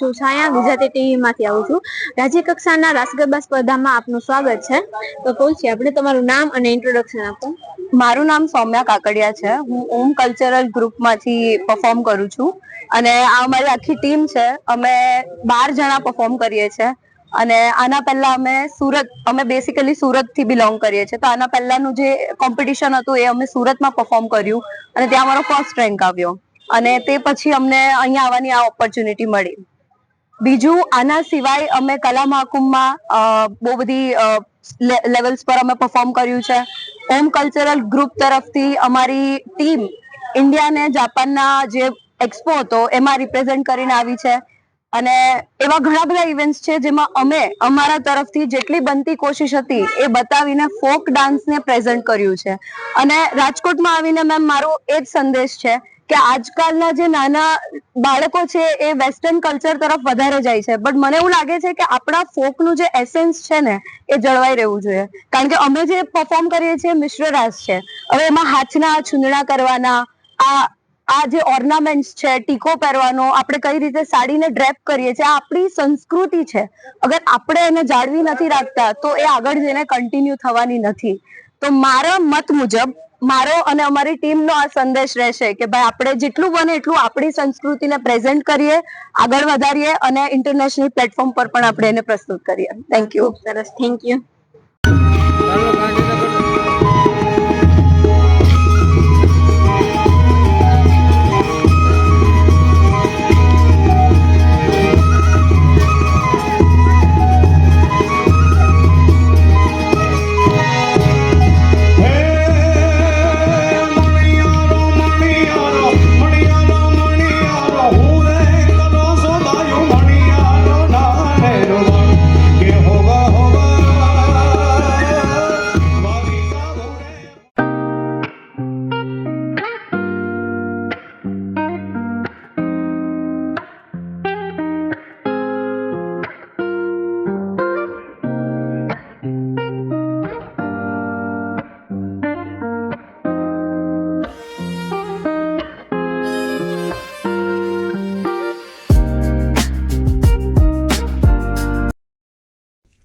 છું. છાયા ગુજરાતી ટીવી માંથી આવું છું. રાજ્ય કક્ષાના રાસ ગરબા સ્પર્ધામાં આપનું સ્વાગત છે. તો કૌશી આપણે તમારું નામ અને ઇન્ટ્રોડક્શન આપો. મારું નામ સૌમ્યા કાકડિયા છે. હું ઓમ કલ્ચરલ ગ્રુપમાંથી પરફોર્મ કરું છું. અને આ અમારી આખી ટીમ છે. અમે બાર જણા પરફોર્મ કરીએ છીએ. અને આના પહેલા અમે સુરત, અમે બેસિકલી સુરતથી બિલોંગ કરીએ છીએ. તો આના પહેલાનું જે કોમ્પિટિશન હતું એ અમે સુરતમાં પરફોર્મ કર્યું. અને ત્યાં અમારો ફર્સ્ટ રેન્ક આવ્યો. અને તે પછી અમને અહીંયા આવવાની આ ઓપોર્ચ્યુનિટી મળી. બીજું, આના સિવાય અમે કલા મહાકુંભમાં બહુ બધી લેવલ્સ પર અમે પરફોર્મ કર્યું છે. ઓમ કલ્ચરલ ગ્રુપ તરફથી અમારી ટીમ ઇન્ડિયાને જાપાનના જે એક્સપો હતો, એમાં રિપ્રેઝેન્ટ કરીને આવી છે. અને એવા ઘણા બધા ઇવેન્ટ્સ છે, જેમાં અમે અમારા તરફથી જેટલી બનતી કોશિશ હતી, એ બતાવીને ફોક ડાન્સને પ્રેઝન્ટ કર્યું છે. અને રાજકોટમાં આવીને મેમ મારો એ જ સંદેશ છે કે આજકાલના જે નાના બાળકો છે એ વેસ્ટર્ન કલ્ચર તરફ વધારે જાય છે. બટ મને એવું લાગે છે કે આપણા ફોકનું જે એસેન્સ છે ને, એ જળવાઈ રહેવું જોઈએ. કારણ કે અમે જે પરફોર્મ કરીએ છીએ મિશ્ર રાસ છે. હવે એમાં હાથના છુંદડા કરવાના, આ આ જે ઓર્નામેન્ટ્સ છે, ટીકો પહેરવાનો, આપણે કઈ રીતે સાડીને ડ્રેપ કરીએ છીએ, આ આપણી સંસ્કૃતિ છે. અગર આપણે એને જાળવી નથી રાખતા, તો એ આગળ જઈને કન્ટિન્યુ થવાની નથી. તો મારા મત મુજબ મારો અને અમારી ટીમનો આ સંદેશ રહેશે કે ભાઈ આપણે જેટલું બને એટલું આપણી સંસ્કૃતિને પ્રેઝન્ટ કરીએ આગળ વધારીએ અને ઇન્ટરનેશનલ પ્લેટફોર્મ પર પણ આપણે એને પ્રસ્તુત કરીએ. થેન્ક યુ સરસ. Thank you